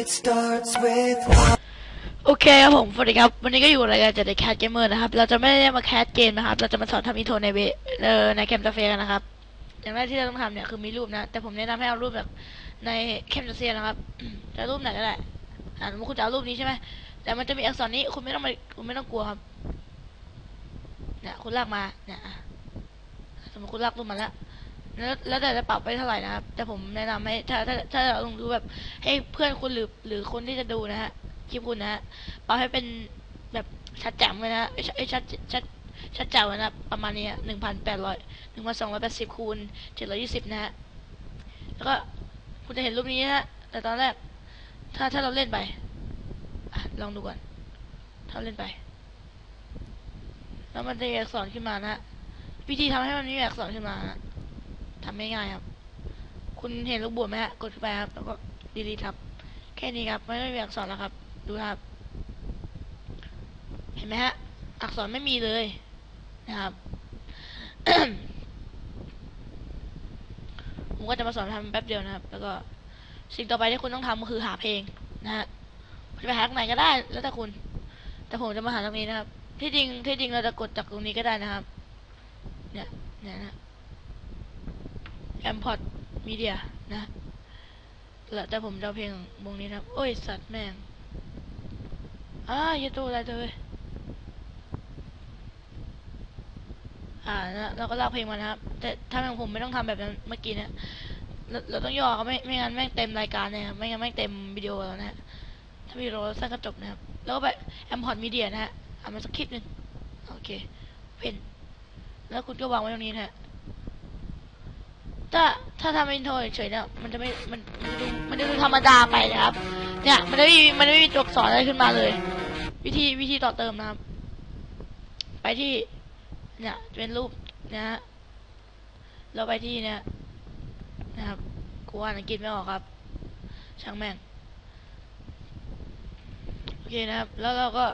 It starts with โอเคครับผมสวัสดีครับ วันนี้ก็อยู่รายการจัดแคสเกมเมอร์นะครับ เราจะไม่ได้มาแคสเกมนะครับ เราจะมาสอนทำอินโทรในเวเออในเคมตาเฟ่กันนะครับ อย่างแรกที่เราต้องทำเนี่ยคือมีรูปนะ แต่ผมแนะนำให้เอารูปแบบในเคมตาเฟ่นะครับ จะรูปไหนก็ได้ อ่าคุณจะเอารูปนี้ใช่ไหม แต่มันจะมีอักษรนี้ คุณไม่ต้องไปคุณไม่ต้องกลัวครับ เนี่ย คุณลากมา เนี่ยสมมติคุณลากรูปมาแล้ว แล้วแล้วแต่จะปรับไปเท่าไหร่นะครับ แต่ผมแนะนำให้ถ้าถ้าถ้าเราลงดูแบบให้เพื่อนคุณหรือหรือคนที่จะดูนะฮะคลิปคุณนะฮะปรับให้เป็นแบบชัดแจ๋มเลยนะฮะเอ้ชัดชัดชัดชัดแจ๋วนะประมาณนี้หนึ่งพันแปดร้อยหนึ่งพันสองร้อยแปดสิบคูณเจ็ดร้อยยี่สิบนะฮะ แล้วก็คุณจะเห็นรูปนี้นะ แต่ตอนแรก ถ้าถ้าเราเล่นไปอลองดูก่อน ถ้าเล่นไป แล้วมันจะมีอักษรขึ้นมานะฮะวิธีทำให้มันมีอักษรขึ้นมานะ ทำง่ายๆครับ คุณเห็นลูกบวชไหมฮะกดไปครับ แล้วก็ดีลีทครับ แค่นี้ครับ ไม่ต้องมีอักษรแล้วครับ ดูครับ เห็นไหมฮะ อักษรไม่มีเลยนะครับผมก็จะมาสอนทำแป๊บเดียวนะครับ แล้วก็สิ่งต่อไปที่คุณต้องทำก็คือหาเพลงนะฮะจะไปหาตรงไหนก็ได้ แล้วแต่คุณ แต่ผมจะมาหาตรงนี้นะครับ ที่จริงที่จริงเราจะกดจากตรงนี้ก็ได้นะครับ เนี่ยเนี่ยนะ แอมพอร์ตมีเดียนะแล้วแต่ผมจะเอาเพลงวงนี้นะครับโอ้ย สัตว์แม่งอ่าอย่าตัวอะไรเลยอ่านะเราก็ลากเพลงมานะครับ แต่ถ้าเป็นผมไม่ต้องทำแบบนั้นเมื่อกี้เนะเราเราต้องย่อเขาไม่ไม่งั้นแม่งเต็มรายการเนี่ยครับไม่งั้นแม่งเต็มวิดีโอแล้วนะฮะถ้าวิดีโอสั้นก็จบนะครับ แล้วก็ไปแอมพอร์ตมีเดียนะฮะเอามาสักคลิปหนึ่งโอเคเพนแล้วคุณก็วางไว้ตรงนี้นะฮะ ถ้าถ้าทำอินโทรเฉยๆเนี่ยมันจะไม่มันมันจะดูมันจะดูธรรมดาไปนะครับ เนี่ยมันไม่มีมันไม่มีตัวอักษรอะไรขึ้นมาเลย วิธีวิธีต่อเติมนะครับ ไปที่ เนี่ยเป็นรูปนะฮะเราไปที่เนี่ยนะครับกูอ่านอังกฤษไม่ออกครับ ช่างแม่งโอเคนะครับ แล้วเราก็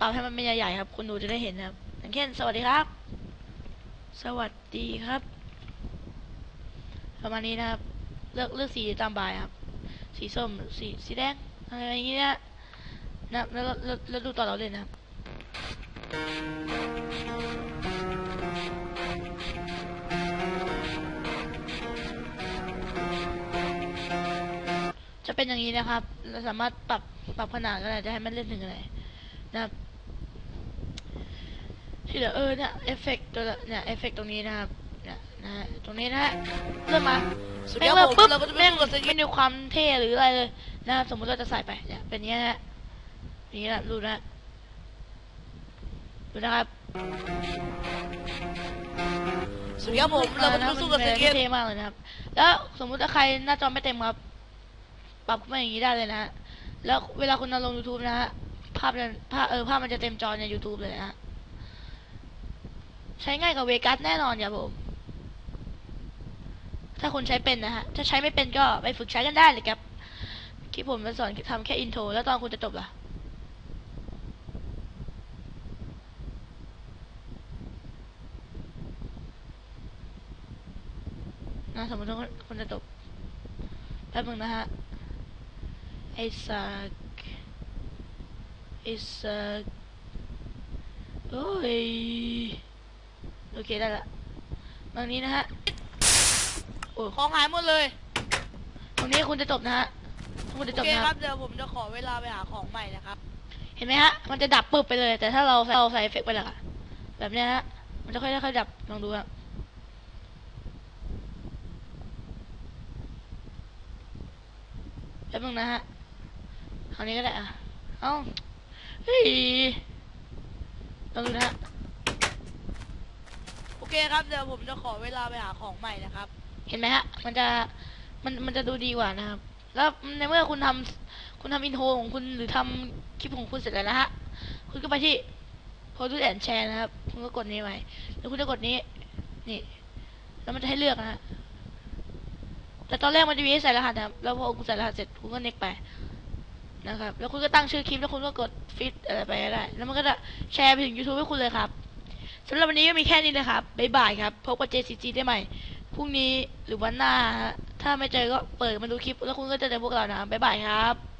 ปรับให้มันเป็นใหญ่ๆครับ คุณดูจะได้เห็นนะครับอย่างเช่นสวัสดีครับ สวัสดีครับ ประมาณนี้นะครับ เลือกเลือกสีตามบายครับ สีส้ม สีสีแดงอะไรอย่างเงี้ยนะแล้วแล้วแล้วดูต่อเราเลยนะครับจะเป็นอย่างนี้นะครับ เราสามารถปรับปรับขนาดก็ได้จะให้มันเล่นถึงอะไรนะครับ ที่เหลือเออเนี่ยเอฟเฟกต์ตัวละเนี่ยเอฟเฟกต์ตรงนี้นะครับเนี่ยนะฮะตรงนี้นะฮะเริ่มมาสวัสดีแม่งครับเริ่มปุ๊บผมเราก็จะไปแม่งไม่มีความเท่หรืออะไรเลยนะครับสมมติเราจะใส่ไปเนี่ยเป็นอย่างนี้นะฮะอย่างนี้นะดูนะดูนะครับสวัสดีครับผมเราออมานะสู้กับมัเซนเกป็นนเท่มากเลยนะครับ แล้วสมมุติถ้าใครหน้าจอไม่เต็มครับปรับขึ้นมาอย่างนี้ได้เลยนะฮะแล้วเวลาคุณเอาลง YouTube นะฮะภาพนั้นภาพเออภาพมันจะเต็มจอใน YouTube เลยนะฮะ ใช้ง่ายกว่าเวกัสแน่นอนอย่าผม ถ้าคุณใช้เป็นนะฮะ ถ้าใช้ไม่เป็นก็ไปฝึกใช้กันได้เลยครับที่ผมมาสอนทำแค่อินโทรแล้วตอนคุณจะจบล่ะนะสมมติว่าคุณจะจบแป๊บนึงนะฮะไอซักไอซักโอ้ย เคได้ละตรงนี้นะฮะโอ้ของหายหมดเลยตรงนี้คุณจะจบนะฮะคุณจะจโอบเคนะคครัรับบเดี๋ยวผมจะขอเวลาไปหาของใหม่นะครับเห็นไหมฮะ มันจะดับปึ๊บไปเลย แต่ถ้าเราใส่เราใส่เอฟเฟกต์ไปละแบบเนี้ยฮะ มันจะค่อยๆค่อยๆดับลองดูครับแป๊บนึงนะฮะคราวนี้ก็ได้อะเอ้าเฮ้ยลองดูนะฮะโอเคครับเดี๋ยวผมจะขอเวลาไปหาของใหม่นะครับ เห็นไหมฮะ มันจะ มัน มันจะดูดีกว่านะครับ แล้วในเมื่อคุณทำคุณทำอินโทรของคุณหรือทำคลิปของคุณเสร็จแล้วนะฮะ คุณก็ไปที่ Produce and Share นะครับ คุณก็กดนี้ไว้ แล้วคุณจะกดนี้ นี่ แล้วมันจะให้เลือกนะฮะ แต่ตอนแรกมันจะมีให้ใส่รหัสนะครับ แล้วพอคุณใส่รหัสเสร็จคุณก็เน็กไปนะครับ แล้วคุณก็ตั้งชื่อคลิปแล้วคุณก็กดฟิตอะไรไปก็ได้ แล้วมันก็จะแชร์ไปถึง YouTube ให้คุณเลยครับ สำหรับวันนี้ก็มีแค่นี้เลยครับ บ๊ายบายครับ พบกับ JCG ได้ใหม่ พรุ่งนี้หรือวันหน้า ถ้าไม่เจอก็เปิดมาดูคลิปแล้วคุณก็จะเจอพวกเรานะครับบ๊ายบายครับ